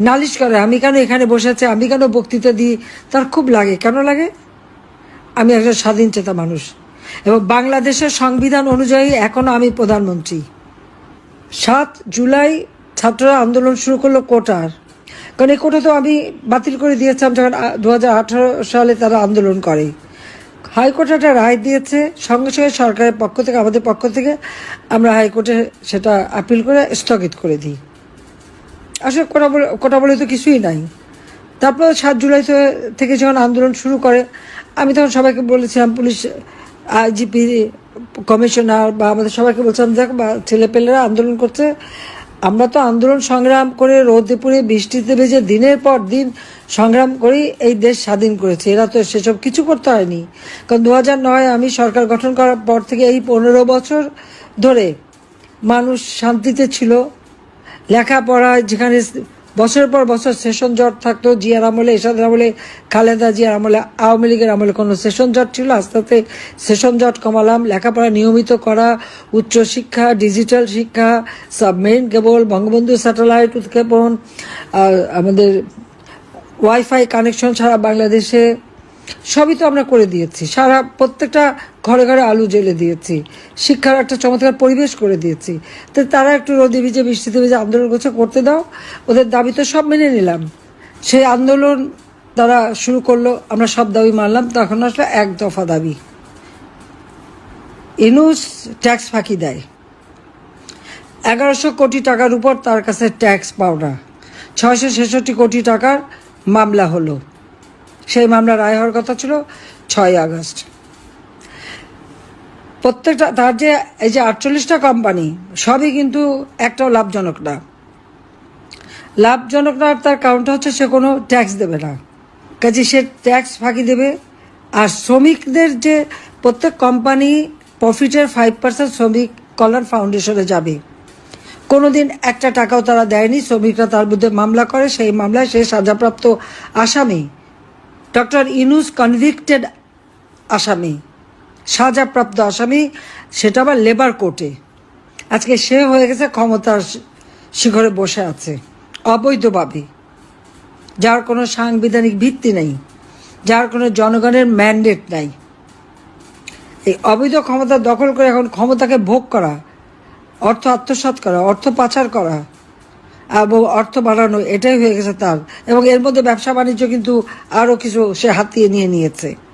নালিশ করে, আমি কেন এখানে বসে আছি? আমি কেন বক্তৃতা দিই? তার খুব লাগে। কেন লাগে? আমি একজন স্বাধীন চেতা মানুষ। এবং বাংলাদেশের সংবিধান অনুযায়ী এখনও আমি প্রধানমন্ত্রী। সাত জুলাই ছাত্ররা আন্দোলন শুরু করল কোটার। কারণ এই কোটা তো আমি বাতিল করে দিয়েছিলাম যখন দু হাজার আঠারো সালে তারা আন্দোলন করে। হাইকোর্ট একটা রায় দিয়েছে। সঙ্গে সঙ্গে সরকারের পক্ষ থেকে, আমাদের পক্ষ থেকে আমরা হাইকোর্টে সেটা আপিল করে স্থগিত করে দিই। আসলে কোটা বলে তো কিছুই নাই। তারপর সাত জুলাই থেকে যখন আন্দোলন শুরু করে, আমি তখন সবাইকে বলেছিলাম, পুলিশ, আইজিপি, কমিশনার বা আমাদের সবাইকে বলছিলাম, দেখ বা ছেলেপেলেরা আন্দোলন করছে। আমরা তো আন্দোলন সংগ্রাম করে রোদে পুড়ে বৃষ্টিতে ভেজে দিনের পর দিন সংগ্রাম করেই এই দেশ স্বাধীন করেছে। এরা তো সেসব কিছু করতে হয়নি। কারণ দু নয় আমি সরকার গঠন করার পর থেকে এই পনেরো বছর ধরে মানুষ শান্তিতে ছিল। লেখাপড়ায় যেখানে বছরের পর বছর সেশন জট থাকতো, জিয়ার আমলে, এরশাদের আমলে, খালেদা জিয়ার আমলে, আওয়ামী লীগের আমলে কোনো সেশন জট ছিল। আস্তে আস্তে সেশন জট কমালাম। লেখাপড়া নিয়মিত করা উচ্চশিক্ষা ডিজিটাল শিক্ষা সাবমেরিন কেবল, বঙ্গবন্ধু স্যাটেলাইট উৎক্ষেপণ আমাদের ওয়াইফাই কানেকশন সারা বাংলাদেশে, সবই তো আমরা করে দিয়েছি। সারা প্রত্যেকটা ঘরে ঘরে আলু জ্বেলে দিয়েছি। শিক্ষার একটা চমৎকার পরিবেশ করে দিয়েছি। তো তারা একটু রোদে ভিজে, বৃষ্টিতে ভিজে আন্দোলন করছে, করতে দাও। ওদের দাবি তো সব মেনে নিলাম। সেই আন্দোলন তারা শুরু করল, আমরা সব দাবি মানলাম, তখন আসলে এক দফা দাবি। ইনুস ট্যাক্স ফাঁকি দেয়। এগারোশো কোটি টাকার উপর তার কাছে ট্যাক্স পাওনা। ছয়শো ছেষট্টি কোটি টাকার মামলা হলো। সেই মামলা রায় হওয়ার কথা ছিল ছয় আগস্ট। প্রত্যেকটা, তার যে, এই যে আটচল্লিশটা কোম্পানি সবই কিন্তু একটাও লাভজনক না। লাভজনক না, তার কারণটা হচ্ছে সে কোনো ট্যাক্স দেবে না। কাজে সে ট্যাক্স ফাঁকি দেবে। আর শ্রমিকদের যে প্রত্যেক কোম্পানি প্রফিটের ফাইভ পার্সেন্ট শ্রমিক কল্যাণ ফাউন্ডেশনে যাবে। কোনো দিন একটা টাকাও তারা দেয়নি, শ্রমিকরা তার বিরুদ্ধে মামলা করে, সেই মামলায় সে সাজাপ্রাপ্ত আসামি। ডক্টর ইনুস কনভিক্টেড আসামি। সাজাপ্রাপ্ত আসামি, সেটা আবার লেবার কোর্টে আজকে সে হয়ে গেছে ক্ষমতার শিখরে বসে আছে। অবৈধভাবে যার কোনো সাংবিধানিক ভিত্তি নেই। যার কোনো জনগণের ম্যান্ডেট নাই। এই অবৈধ ক্ষমতা দখল করে এখন ক্ষমতাকে ভোগ করা, অর্থ আত্মসাৎ করা, অর্থ পাচার করা এবং অর্থ বাড়ানো, এটাই হয়ে গেছে তার। এবং এর মধ্যে ব্যবসা বাণিজ্য কিন্তু আরও কিছু সে হাতিয়ে নিয়ে নিয়েছে।